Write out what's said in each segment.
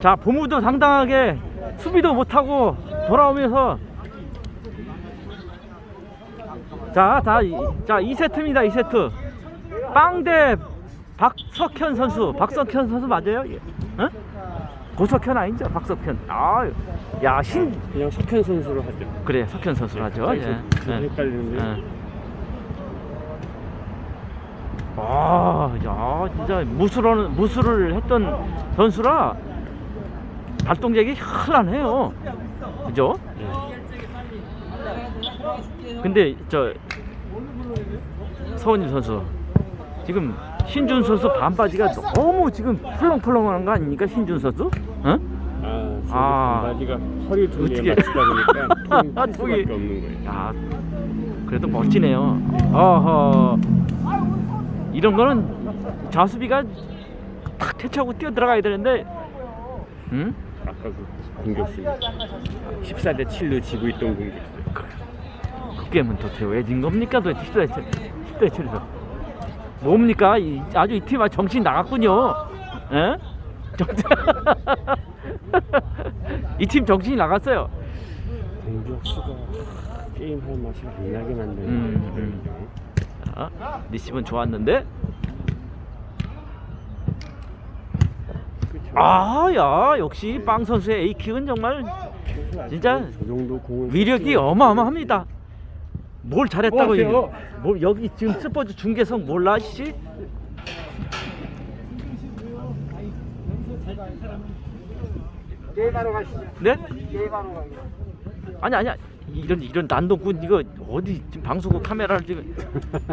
자, 보무도 상당하게 수비도 못하고 돌아오면서 자, 자, 이- 자, 2세트입니다. 2세트. 빵대 박석현 선수. 박석현 선수 맞아요? 예. 어? 고석현 아니죠? 박석현. 아, 야, 신 그냥 석현 선수로 하죠. 그래, 석현 선수로 하죠. 예. 좀 예. 헷갈리는데. 예. 아, 야, 진짜 무술을 무술을 했던 선수라 발동작이 현란해요. 그죠? 근데 저 서원일 선수 지금 신준 선수 반바지가 너무 지금 펄렁펄렁한 거 아닙니까 신준 선수? 어? 아, 아. 아. 바지가 허리. 두개에 맞추다 보니까 아, 통 통이. 수밖에 없는 거예요. 야, 그래도 멋지네요. 어허, 이런 거는 좌수비가 탁 퇴치하고 뛰어 들어가야 되는데, 응? 아까 그 공격수 14대 7로 지고 있던 공격수. 그 게임은 도대체 왜 진 겁니까? 도대체 10대 10대 7에서 뭡니까? 이, 아주 이 팀 정신 나갔군요. 에? 이팀 정신이 나갔어요. 공격수가 게임 할 맛이 안 나게 만드는 음, 거예요. 자, 리시브는 좋았는데, 그렇죠. 아, 야, 역시 빵 선수의 A킥은 정말 진짜 위력이 어마어마합니다. 뭘 잘했다고 뭐 이게? 하세요? 뭐 여기 지금 스포츠 중계석 몰라 씨? 게임하러 가시죠. 네? 게임하러 가요. 아니 아니야. 이런 이런 난동꾼 이거 어디 지금 방송국 카메라를 지금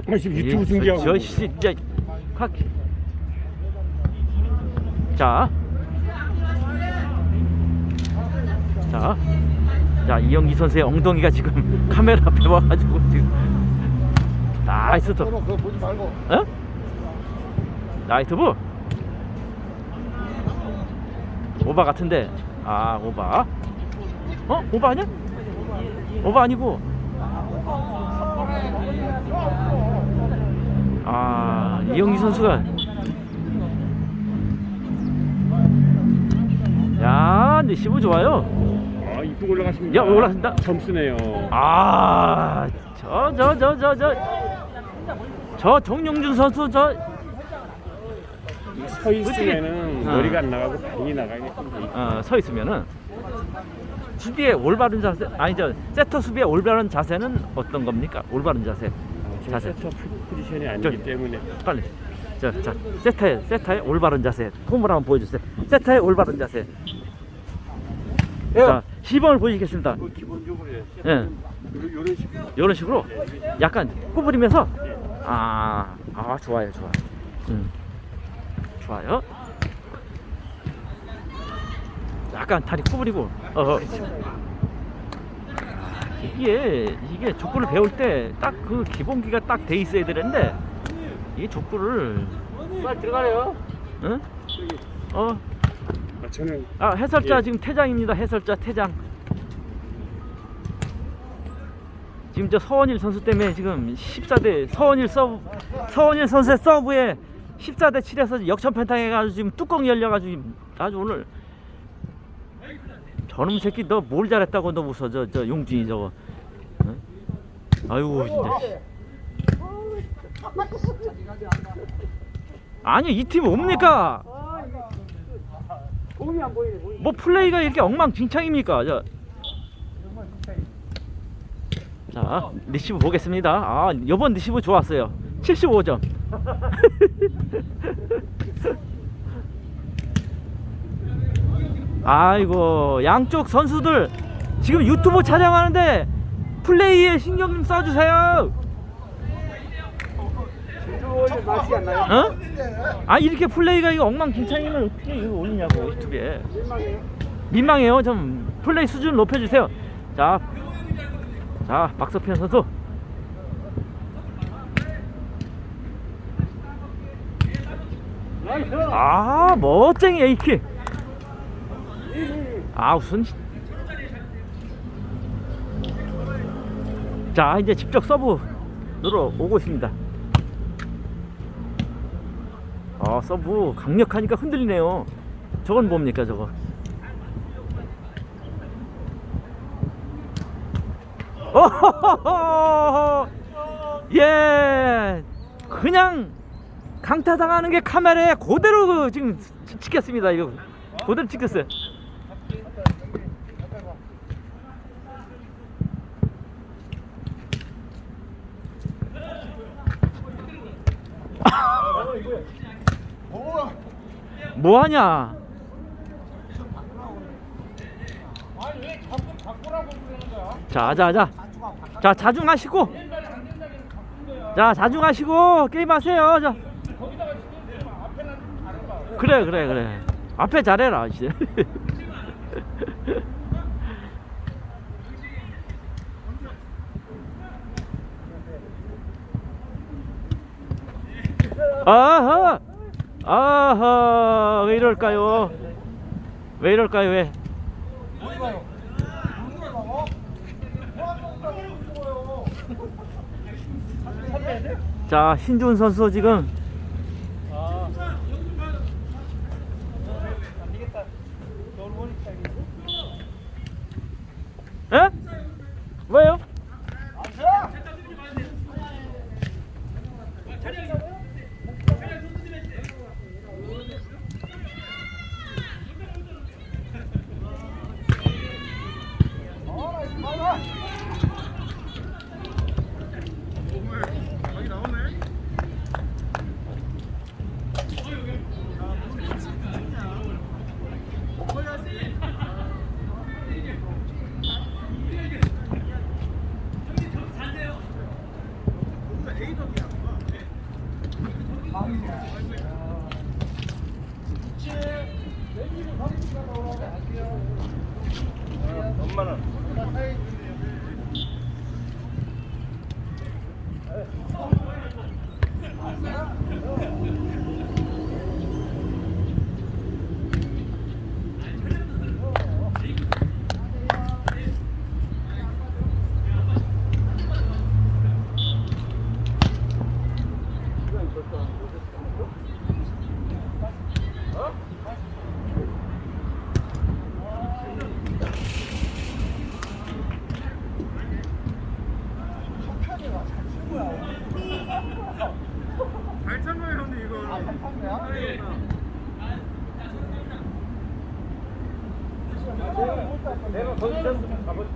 아, 지금 유튜브 예, 중계하고 저, 진짜 확. 자. 자. 자, 이영기 선수의 엉덩이가 지금 카메라 앞에 와가지고 지금 나이스 또. 그거 보지 말고. 어? 나이트 부 오바 같은데 아 오바 어? 오바 아니야? 오바 아니고 아 이영기 선수가 야 근데 시부 좋아요 아, 이쁘게 올라갔습니다. 야, 올라간다. 점수네요. 아 저 저 저 저 저 저 정용준 선수 저 서 있으면은 어떻게- 머리가 어. 안 나가고 발이 나가겠는데. 어, 서 있으면은 수비의 올바른 자세 아니 저 세터 수비의 올바른 자세는 어떤 겁니까? 올바른 자세 아, 자세. 자세 세터 포지션이 아니기 저- 때문에 빨리 자, 자 세타의 세타의 올바른 자세 폼을 한번 보여주세요 세타의 올바른 자세 자 시범을 보여주겠습니다. 뭐 기본적으로 예. 예. 이런 식으로. 이런 식으로? 약간 구부리면서? 아, 아 좋아요 좋아 음. 좋아요. 약간 다리 구부리고. 어 이게 이게 족구를 배울 때 딱 그 기본기가 딱 돼 있어야 되는데 이 족구를 빨리 들어가래요. 응? 어? 아, 저는 아 해설자 예. 지금 퇴장입니다 해설자 퇴장 지금 저 서원일 선수 때문에 지금 14대 서원일 서브 서원일 선수의 서브에 14대 7에서 역전 펜탕 해 가지고 지금 뚜껑이 열려 가지고 지금 아주 오늘 저놈 새끼 너 뭘 잘했다고 너 웃어 저 저 용준이 저거 응? 아이고 진짜 씨. 아니 이 팀 뭡니까 공이 안 보이네. 공이. 뭐 플레이가 이렇게 엉망진창입니까? 자, 자 리시브 보겠습니다. 아 이번 리시브 좋았어요. 75점. 아이고 양쪽 선수들 지금 유튜브 촬영하는데 플레이에 신경 좀 써주세요. 어? 아 이렇게 플레이가 이거 엉망진창이면 어떻게 이거 올리냐고 유튜브에. 민망해요. 좀 플레이 수준을 높여주세요. 자, 자 박서편 선수. 아 멋쟁이 A킥. 아 무슨. 자 이제 직접 서브로 오고 있습니다. 아 서브. 강력하니까 흔들리네요. 저건 뭡니까 저거? 예! 그냥 강타당하는 게 카메라에 그대로 그 지금 찍혔습니다 이거. 그대로 찍혔어요. 뭐 하냐? 자자자. 자 자중하시고. 자 자중하시고. 게임하세요. 자. 그래 그래 그래. 앞에 잘해라 이제. 아하 아하 왜 이럴까요? 왜 이럴까요 왜? 자, 신준 선수 지금 Yeah. 아, 내가 거기 있으면 가보지.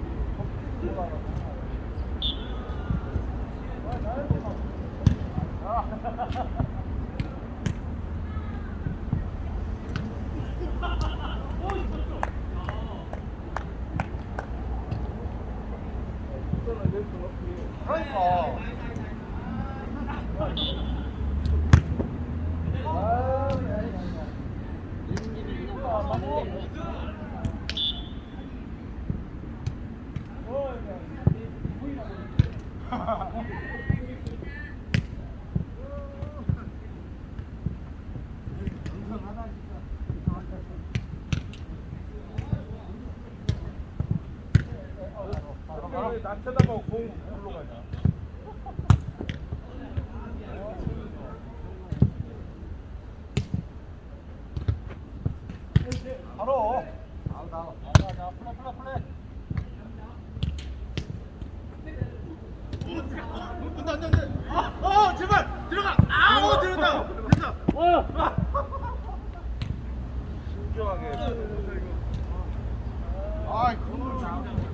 난 쳐다보고 공 물로 가냐? 바로. 나와 나와 나와 나와 플레 플레 플레. 안돼 안돼 안돼. 어 제발 들어가. 아우 들었다. 됐다. 신중하게. 아이 그걸 좀.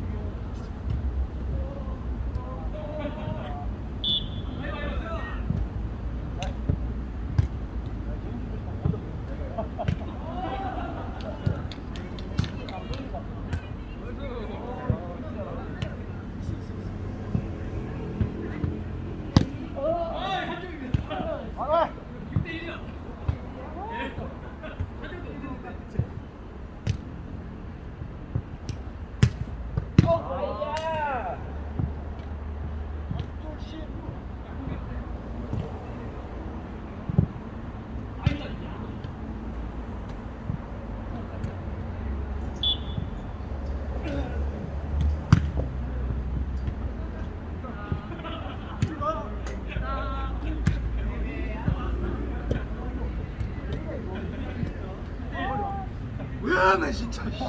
왜나 진짜. 씨.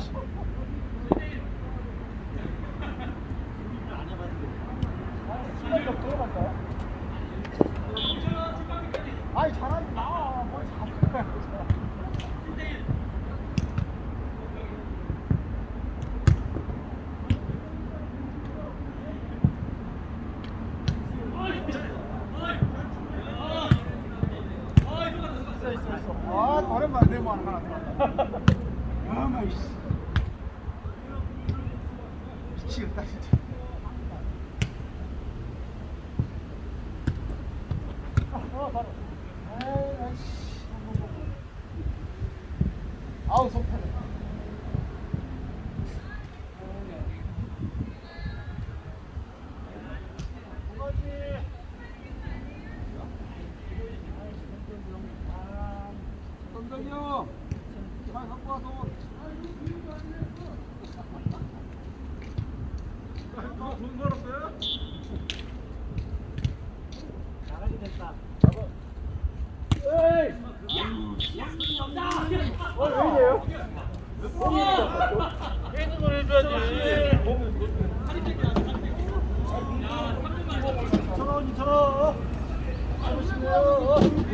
아이 잘하지 있어. 아 오랜만에 네모 하나 들어갔다. 아마 이씨. 미치겠다 진짜. 아우 속 천원이 천원. 아버시네요.